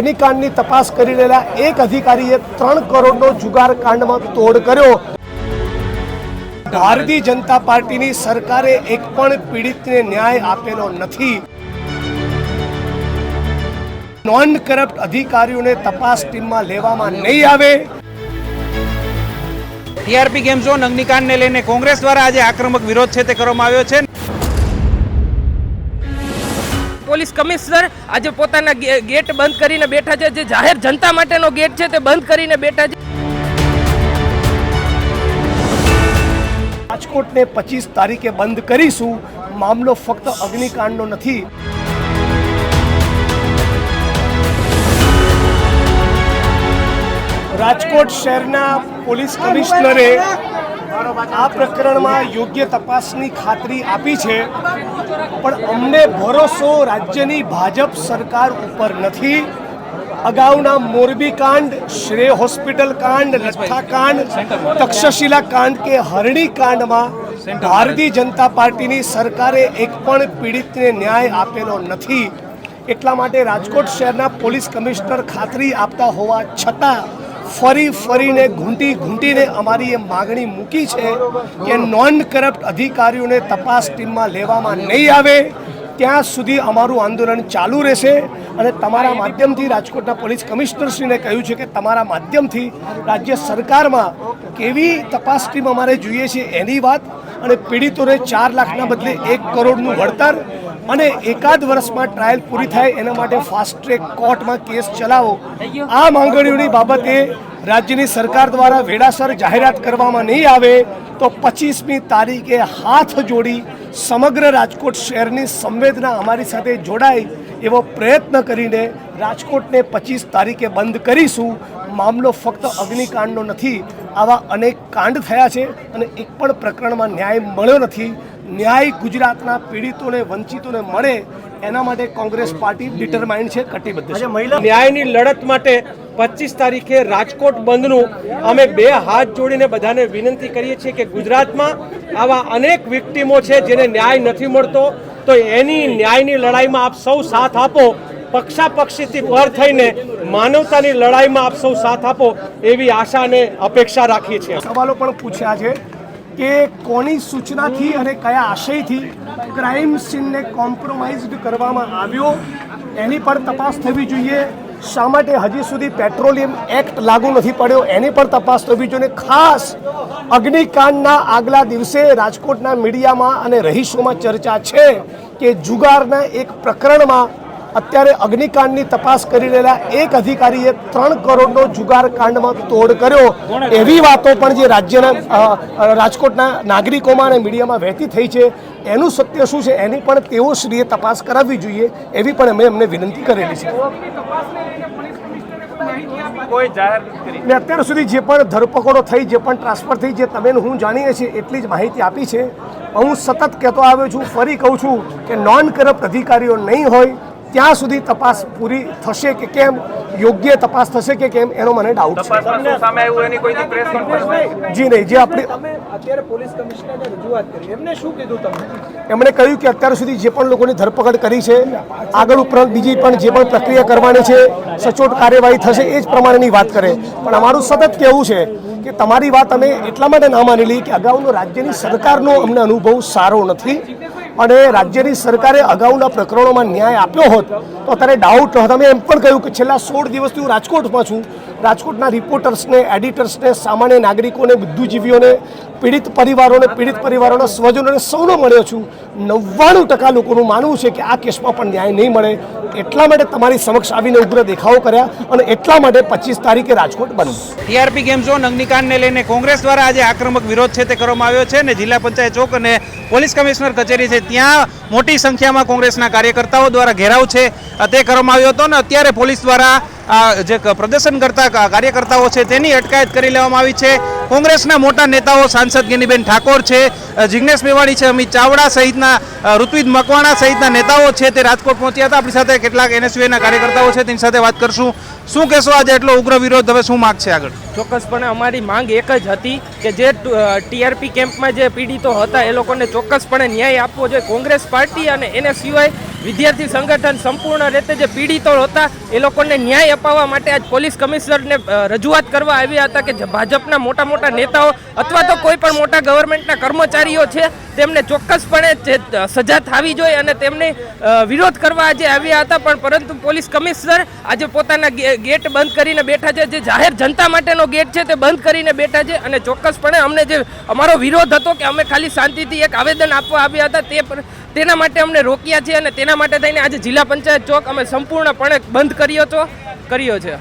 અગ્નિકાંડની તપાસ કરી રહેલા એક અધિકારીએ ત્રણ કરોડનો જુગાર કાંડમાં તોડ કર્યો. ભારતીય જનતા પાર્ટીની સરકારે એક પણ પીડિતને ન્યાય આપેલો નથી. નોન કરપ્ટ અધિકારીઓને તપાસ ટીમમાં લેવામાં નહીં આવે. ટીઆરપી ગેમ ઝોન અગ્નિકાંડને લઈને કોંગ્રેસ દ્વારા આજે આક્રમક વિરોધ છે તે કરવામાં આવ્યો છે. પોલીસ કમિશનર આજે પોતાના ગેટ બંધ કરીને બેઠા છે. જે જાહેર જનતા માટેનો ગેટ છે તે બંધ કરીને બેઠા છે. રાજકોટને પચીસ તારીખે બંધ કરીશું. મામલો ફક્ત અગ્નિકાંડનો નથી. રાજકોટ શહેરના પોલીસ કમિશનરે આ પ્રકરણમાં યોગ્ય તપાસની ખાતરી આપી છે. પણ અમને ભરોસો રાજ્યની ભાજપ સરકાર ઉપર નથી. અગાઉના મોરબી કાંડ, શ્રેય હોસ્પિટલ કાંડ, લઠ્ઠા કાંડ, તક્ષશિલા કાંડ કે હરણી કાંડમાં ભારતીય જનતા પાર્ટીની સરકારે એક પણ પીડિતને ન્યાય આપેલો નથી. એટલા માટે રાજકોટ શહેરના પોલીસ કમિશનર ખાતરી આપતા હોવા છતાં ફરી ફરીને ઘૂંટી ઘૂંટીને અમારી એ માગણી મૂકી છે કે નોન કરપ્ટ અધિકારીઓને તપાસ ટીમમાં લેવામાં નહીં આવે. ત્યાં સુધી અમારું આંદોલન ચાલુ રહેશે અને તમારા માધ્યમથી રાજકોટના પોલીસ કમિશનરશ્રીને કહ્યું છે કે તમારા માધ્યમથી રાજ્ય સરકારમાં કેવી તપાસ ટીમ અમારે જોઈએ છે એની વાત અને પીડિતોને ચાર લાખના બદલે એક કરોડનું વળતર અને એકાદ વર્ષમાં ટ્રાયલ પૂરી થાય એના માટે ફાસ્ટ ટ્રેક કોર્ટમાં કેસ ચલાવો. આ માંગણીઓની બાબતે રાજ્યની સરકાર દ્વારા વેળાસર જાહેરાત કરવામાં નહીં આવે તો પચીસમી તારીખે હાથ જોડી સમગ્ર રાજકોટ શહેરની સંવેદના અમારી સાથે જોડાય એવો પ્રયત્ન કરીને રાજકોટને પચીસ તારીખે બંધ કરીશું. મામલો ફક્ત અગ્નિકાંડનો નથી, આવા અનેક કાંડ થયા છે અને એક પણ પ્રકરણમાં ન્યાય મળ્યો નથી. ન્યાય ગુજરાતના પીડિતોને વંચિતોને મળે એના માટે કોંગ્રેસ પાર્ટી ડિટરમાઇન્ડ છે કટિબદ્ધ છે. ન્યાયની લડત માટે પચીસ તારીખે રાજકોટ બંધનું અમે બે હાથ જોડીને બધાને વિનંતી કરીએ છીએ કે ગુજરાતમાં આવા અનેક વિક્ટીમો છે જેને ન્યાય નથી મળતો તો એની ન્યાયની લડાઈમાં આપ સૌ સાથ આપો. પક્ષાપક્ષીથી પર થઈને માનવતાની લડાઈમાં આપ સૌ સાથ આપો એવી આશા અને અપેક્ષા રાખીએ છીએ. સવાલો પણ પૂછ્યા છે. કે કોની સૂચનાથી અને કયા આશયથી ક્રાઇમ સીનને કોમ્પ્રોમાઇઝડ કરવામાં આવ્યો? એની પણ તપાસ થવી જોઈએ. શા માટે હજી સુધી પેટ્રોલિયમ એક્ટ લાગુ નથી પડ્યો? એની પણ તપાસ થવી જોઈએ. ખાસ અગ્નિકાંડના આગલા દિવસે રાજકોટના મીડિયામાં અને રહીશોમાં ચર્ચા છે કે જુગારના એક પ્રકરણમાં અત્યારે અગ્નિકાંડની તપાસ કરી રહેલા એક અધિકારીએ ત્રણ કરોડનો જુગાર કાંડમાં તોડ કર્યો. એવી વાતો પણ જે રાજ્યના રાજકોટના નાગરિકોમાં અને મીડિયામાં વહેતી થઈ છે. એનું સત્ય શું છે? એની પણ તેઓ શ્રીએ તપાસ કરાવવી જોઈએ એવી પણ અમે એમને વિનંતી કરેલી છે. ને અત્યાર સુધી જે પણ ધરપકડો થઈ જે પણ ટ્રાન્સફર થઈ જે તમે હું જાણીએ છીએ એટલી જ માહિતી આપી છે. હું સતત કહેતો આવ્યો છું ફરી કહું છું કે નોન કરપ્ટ અધિકારીઓ નહીં હોય. ત્યાં સુધી તપાસ પૂરી થશે કે કેમ? યોગ્ય તપાસ થશે કે કેમ? એનો મને ડાઉટ છે. સામે આવ્યું એની કોઈ પ્રેસ જી નહીં જે આપણે અત્યારે પોલીસ કમિશનરને રજૂઆત કરી. એમને શું કીધું તમે? એમણે કહ્યું કે અત્યાર સુધી જે પણ લોકોની ધરપકડ કરી છે આગળ ઉપરાંત બીજી પણ જે પણ પ્રક્રિયા કરવાની છે સચોટ કાર્યવાહી થશે એ જ પ્રમાણેની વાત કરે. પણ અમારું સતત કહેવું છે કે તમારી વાત અમે એટલા માટે ના માની લઈ કે અગાઉનો રાજ્યની સરકારનો અમને અનુભવ સારો નથી. અને રાજ્યની સરકારે અગાઉના પ્રકરણોમાં ન્યાય આપ્યો હોત, તો અત્યારે ડાઉટ હતો. અમે એમ પણ કહ્યું કે છેલ્લા સોળ દિવસથી હું રાજકોટમાં છું. રાજકોટના રિપોર્ટર્સને, એડિટર્સને, સામાન્ય નાગરિકોને, બુદ્ધિજીવીઓને, પીડિત પરિવારોને, પીડિત પરિવારોના સ્વજનોને સૌનો મળ્યો છું. નવ્વાણું ટકા લોકોનું માનવું છે કે આ કેસમાં પણ ન્યાય નહીં મળે. એટલા માટે તમારી સમક્ષ આવીને ઉગ્ર દેખાવો કર્યા અને એટલા માટે પચીસ તારીખે રાજકોટ બન્યું. ટીઆરપી ગેમ ઝોન અગ્નિકાંડને લઈને કોંગ્રેસ દ્વારા આજે આક્રમક વિરોધ છે તે કરવામાં આવ્યો છે અને જિલ્લા પંચાયત ચોક અને પોલીસ કમિશનર કચેરી છે. ત્યાં મોટી સંખ્યામાં કોંગ્રેસના કાર્યકર્તાઓ દ્વારા ઘેરાવ છે. તે કરવામાં આવ્યો હતો અને અત્યારે પોલીસ દ્વારા આ જે પ્રદર્શન કરતા કાર્યકર્તાઓ છે તેની અટકાયત કરી લેવામાં આવી છે. કોંગ્રેસના મોટા નેતાઓ સાંસદ ગેનીબેન ઠાકોર છે જિગ્નેશ મેવાણી છે, અમિત ચાવડા સહિતના ઋત્વિજ મકવાણા સહિતના નેતાઓ છે તે રાજકોટ પહોંચ્યા હતા. આપણી સાથે કેટલાક એનએસયુના કાર્યકર્તાઓ છે, તેની સાથે વાત કરશું. શું કહેશો આજે એટલો ઉગ્ર વિરોધ? હવે શું માગ છે આગળ? ચોક્કસપણે અમારી માંગ એક જ હતી કે જે ટીઆરપી કેમ્પમાં જે પીડિતો હતા એ લોકોને ચોક્કસપણે ન્યાય આપવો જોઈએ. કોંગ્રેસ પાર્ટી અને એને સિવાય વિદ્યાર્થી સંગઠન સંપૂર્ણ રીતે જે પીડિતો હતા, એ લોકોને ન્યાય અપાવવા માટે આજ પોલીસ કમિશનરને રજૂઆત કરવા આવ્યા હતા કે ભાજપના મોટા મોટા નેતાઓ અથવા તો કોઈ પણ મોટા ગવર્મેન્ટના કર્મચારીઓ છે, તેમને ચોક્કસપણે જે સજા થવી જોઈએ અને તેમને વિરોધ કરવા આજે આવ્યા હતા. પણ પરંતુ પોલીસ કમિશનર આજે પોતાના ગેટ બંધ કરીને બેઠા છે. જે જાહેર જનતા માટેનો ગેટ છે, તે બંધ કરીને બેઠા છે અને ચોક્કસપણે અમને જે અમારો વિરોધ હતો કે અમે ખાલી શાંતિથી એક આવેદન આપવા આવ્યા હતા, તે તેના માટે અમને રોક્યા છે અને તેના માટે થઈને આજે જિલ્લા પંચાયત ચોક અમે સંપૂર્ણપણે બંધ કર્યો છો, કર્યો છે.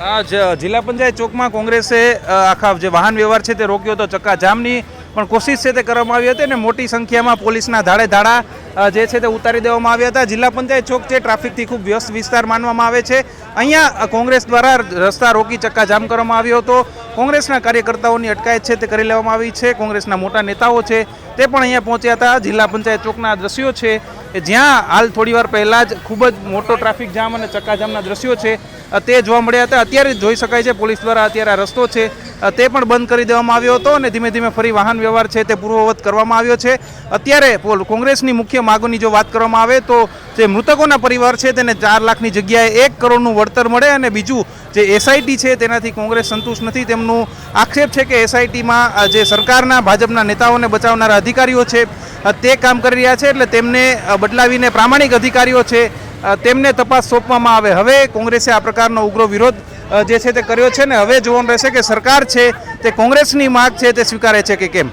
આ જિલ્લા પંચાયત ચોકમાં કોંગ્રેસે આખા જે વાહન વ્યવહાર છે તે રોક્યો હતો ચક્કાજામની પણ કોશિશ છે તે કરવામાં આવી હતી અને મોટી સંખ્યામાં પોલીસના ધાડે ધાડા જે છે તે ઉતારી દેવામાં આવ્યા હતા. જિલ્લા પંચાયત ચોક છે ટ્રાફિકથી ખૂબ વ્યસ્ત વિસ્તાર માનવામાં આવે છે. અહીંયા કોંગ્રેસ દ્વારા રસ્તા રોકી ચક્કાજામ કરવામાં આવ્યો હતો. કોંગ્રેસના કાર્યકર્તાઓની અટકાયત છે તે કરી લેવામાં આવી છે. કોંગ્રેસના મોટા નેતાઓ છે તે પણ અહીંયા પહોંચ્યા હતા. જિલ્લા પંચાયત ચોકના દ્રશ્યો છે જ્યાં હાલ થોડીવાર પહેલાં જ ખૂબ જ મોટો ટ્રાફિક જામ અને ચક્કાજામના દ્રશ્યો છે. તે જોવા મળ્યા હતા. અત્યારે જોઈ શકાય છે પોલીસ દ્વારા અત્યારે આ રસ્તો છે. તે પણ બંધ કરી દેવામાં આવ્યો હતો અને ધીમે ધીમે ફરી વાહન વ્યવહાર છે તે પૂર્વવત કરવામાં આવ્યો છે. અત્યારે કોંગ્રેસની મુખ્ય માગોની જો વાત કરવામાં આવે તો જે મૃતકોના પરિવાર છે તેને ચાર લાખની જગ્યાએ એક કરોડનું વળતર મળે અને બીજું જે એસઆઈટી છે તેનાથી કોંગ્રેસ સંતુષ્ટ નથી. તેમનું આક્ષેપ છે કે એસઆઈટીમાં જે સરકારના, ભાજપના નેતાઓને બચાવનારા અધિકારીઓ છે તે કામ કરી રહ્યા છે એટલે તેમને બદલાવીને પ્રામાણિક અધિકારીઓ છે તેમને તપાસ સોંપવામાં આવે. હવે કોંગ્રેસે આ પ્રકારનો ઉગ્ર વિરોધ જે છે તે કર્યો છે ને, હવે જોવાનું રહેશે કે સરકાર છે તે કોંગ્રેસની માગ છે તે સ્વીકારે છે કે કેમ?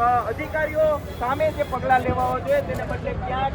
અધિકારીઓ સામે જે પગલા લેવા જોઈએ તેને બદલે ક્યાંક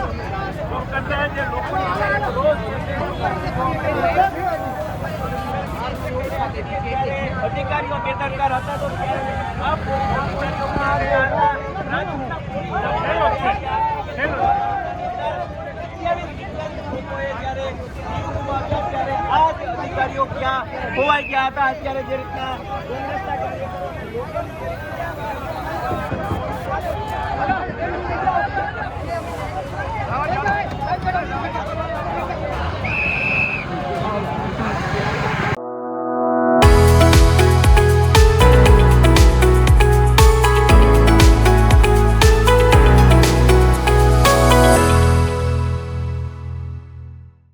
અધિકારીઓ બેદરકાર હતા તો અધિકારીઓ ક્યાં ખોવાઈ ગયા હતા અત્યારે જે રીતના